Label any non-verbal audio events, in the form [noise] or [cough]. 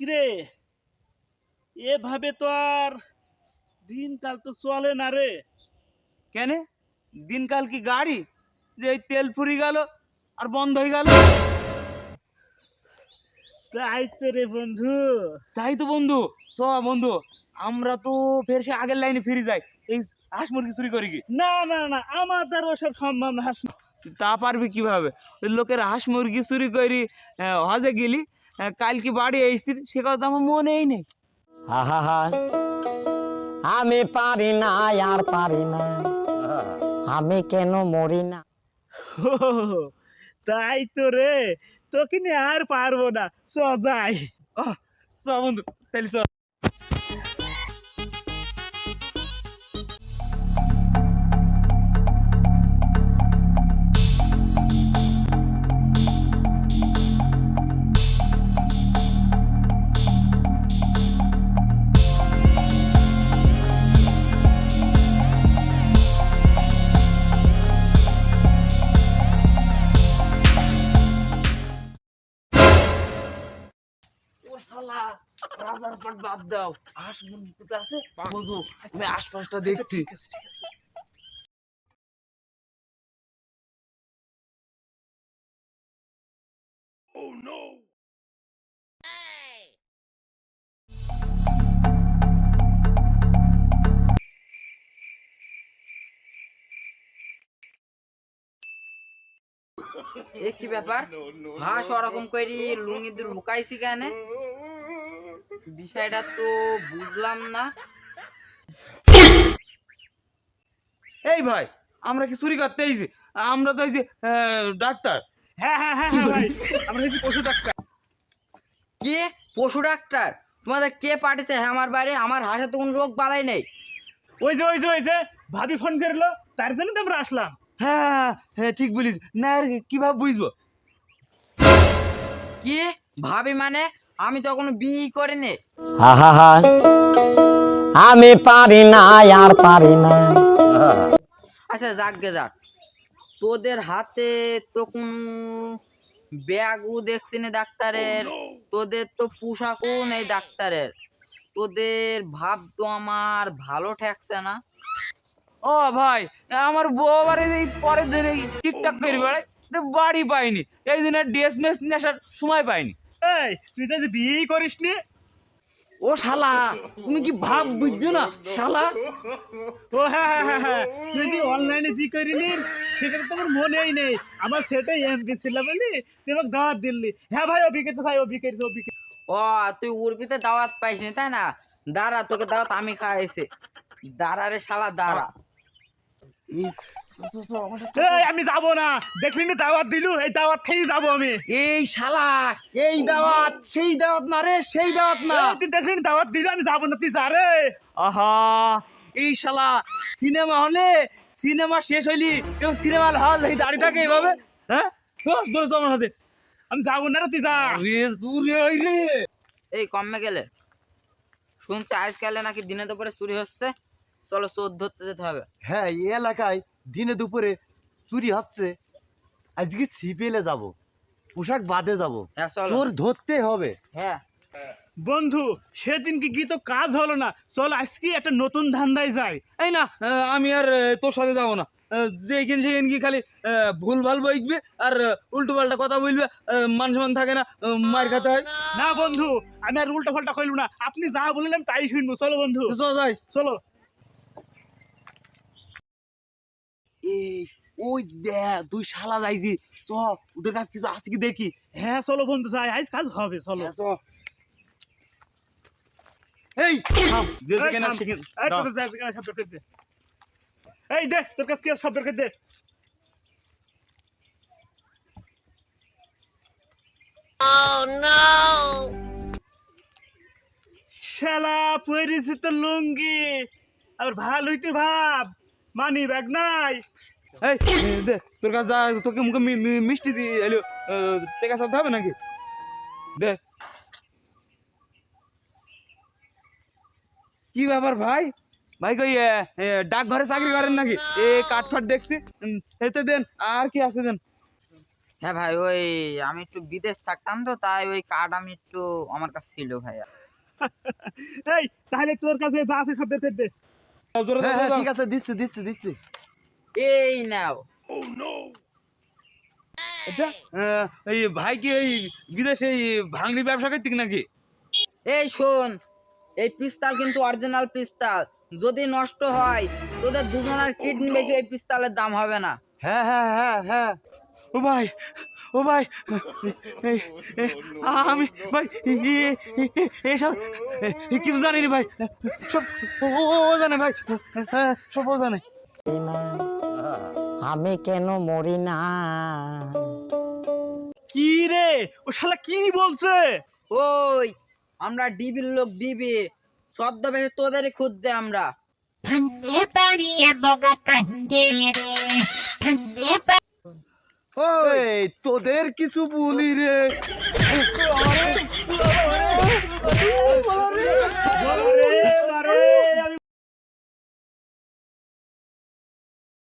কিরে? এভাবে তো আর দিনকাল তো চলে না রে। কেন? দিনকাল কি গাড়ি? যে এই তেল ফুরি গেল আর বন্ধ হয়ে গেল? তাই তো রে বন্ধু। তাই তো বন্ধু। চ বন্ধু আমরা তো ফের সে আগের লাইনে ফিরে যাই। এই হাঁস মুরগি চুরি করি কি? না না না আমার দ্বারা ওসব সম্ভব না। হাস তা পারবি কীভাবে? ওই লোকের হাঁস মুরগি চুরি করি আহ, হজে গেলি কালকে বাড়ি এসছি সে কথা আমার মনেই নেই। আহা আমি পারি না আর পারি না। আমি কেন মরি না? তাই তো রে তোকে আর পারব না চ যাই চ বন্ধু তাহলে চ। শালা রাজার পাট বাদ দাও। হাঁস মুরগি আছে? বোঝো আমি আশপাশটা দেখছি। এ কি ব্যাপার? হাঁস ওরকম করে লুঙ্গি দিয়ে লুকাইছি কেন? বিষয়টা তো বুঝলাম না। এই ভাই আমরা কি চুরি করতে আইছি? আমরা তো আইছি আহ, ডাক্তার। হ্যাঁ হ্যাঁ হ্যাঁ হ্যাঁ ভাই। আমরা পশু ডাক্তার। কে? পশু ডাক্তার? তোমাদের কে পাঠিয়েছে হ্যাঁ আমার বাড়ি? আমার হাঁসে তো কোনো রোগ বালাই নেই। ওই যে ওই যে ওই যে ভাবি ফোন করল তার জন্য তো আমরা আসলাম। হ্যাঁ হ্যাঁ ঠিক বলিস। না আর কীভাবে বুঝব? কি? ভাবি মানে? আমি তো কোনো বিয়ে করিনি। আহা আমি পারি না আর পারি না। আচ্ছা যাক গে যাক। তোদের হাতে তো কোনো ব্যাগও দেখছি না ডাক্তারের। তোদের তো পোশাকও নেই ডাক্তারের। তোদের ভাব তো আমার ভালো ঠেকছে না। ও ভাই আমার বউ আবার এই পরের দিন এই টিকটাক করে বেড়ায় বাড়ি পাইনি। এই দিন ড্রেস মেস নেশার সময় পাইনি। এই তুই তো যে বিয়ে করিস নি ও শালা তুমি কি ভাব বুঝছ না? শালা। ও হ্যাঁ হ্যাঁ হ্যাঁ হ্যাঁ। তুই যদি অনলাইনে বিয়ে করিনি সেটা তো আমার মনেই নেই। আমার সেটাই এমপি ছিল বলি তুই আমাকে দাওয়াত দিল্লি হ্যাঁ ভাই ও বিকেছে ভাই ও বিকেছে ও বিকেছে ও তুই উর্বিতে দাওয়াত পাইসনি তাই না? দাঁড়া তোকে দাওয়াত আমি খাইছি দাঁড়া রে শালা দাঁড়া। এই আমি যাব না। দেখলি না দাওয়াত দিলু? এই দাওয়াত খেয়েই যাব আমি। এই শালা এই দাওয়াত সেই দাওয়াত না রে সেই দাওয়াত না। তুই দেখলি না দাওয়াত দিলু? আমি যাব না তুই যা রে। আহা এই শালা সিনেমা হলে সিনেমা শেষ হইলি কেউ সিনেমা হল এই দাঁড়িয়ে থাকে এইভাবে হ্যাঁ? দূরে আমার হাতে। আমি যাব না রে তুই যা। রেস দূরে ওই রে। এই কমে গেলে। শুনছে আজকালে নাকি দিনে দুপুরে চুরি হচ্ছে। চলো চোর ধরতে যেতে হবে। হ্যাঁ এই এলাকায় দিনে দুপুরে চুরি হচ্ছে আজকে সিপিএলে যাব পোশাক বাদে যাব হ্যাঁ চলো। চোর ধরতে হবে। হ্যাঁ। বন্ধু সেদিন কি তো কাজ হলো না চল আজকে একটা নতুন ধান্দায় যাই। এই না আমি আর তোর সাথে যাব না। আহ, যেখানে সেখানে গিয়ে খালি ভুল ভালো বইকবে আর উল্টো পাল্টা কথা বলবে মান সম্মান থাকে না মার খাতে হয়। না বন্ধু আমি আর উল্টো পাল্টা কইলু না আপনি যা বললেন তাই শুনব। চলো বন্ধু। চল যাই। চলো। এই ওই দেখ তুই শালা যাইছি। চ ওদের কাছে কিছু আছে কি দেখি? হ্যাঁ চলো বন্ধু যাই। আজ কাজ হবে চলো। এই এই এই দে। তোর কাছে কি দে। শালা পরেছি তো লুঙ্গি। আর ভালোই তো ভাব। মানি ব্যাগ নাই। এই দে তোর কাছে যা তোকে মুখে মিষ্টি দিয়ে এলো টেকা সাথে হবে নাকি? দে। কি ব্যাপার ভাই? ভাই কই ডাকঘরে চাকরি করেন নাকি? এ কাঠ ফাট দেখছি। এতে দেন আর কি আছে দেন? হ্যাঁ ভাই ওই আমি একটু বিদেশ থাকতাম তো তাই ওই কার্ড আমি একটু আমার কাছে ছিল ভাইয়া। [laughs] এই তাহলে তোর কাছে যা আছে সব দে। হ্যাঁ হ্যাঁ ঠিক আছে দিচ্ছি দিচ্ছি দিচ্ছি। এই নাও। আচ্ছা এই ভাই কি এই বিদেশে ভাঙড়ি ব্যবসা করতিক নাকি? এই শোন এই পিস্তাল কিন্তু অরিজিনাল পিস্তাল। যদি নষ্ট হয় তোদের দুজনের কিডনি বেশি এই পিস্তালের দাম হবে না। হ্যাঁ হ্যাঁ হ্যাঁ হ্যাঁ। ও ভাই ও ভাই। আমি ভাই এসব কিছু জানি না ভাই। সব ও- জানে ভাই। হ্যাঁ সব ও জানে। আমি কেন মরি না? কি রে? ও শালা কি বলছে? ওই আমরা ডিবির লোক ডিবি। সদ্য বেশি তোদেরই খুঁজছে আমরা। এই তোদের কিছু বলি রে আরে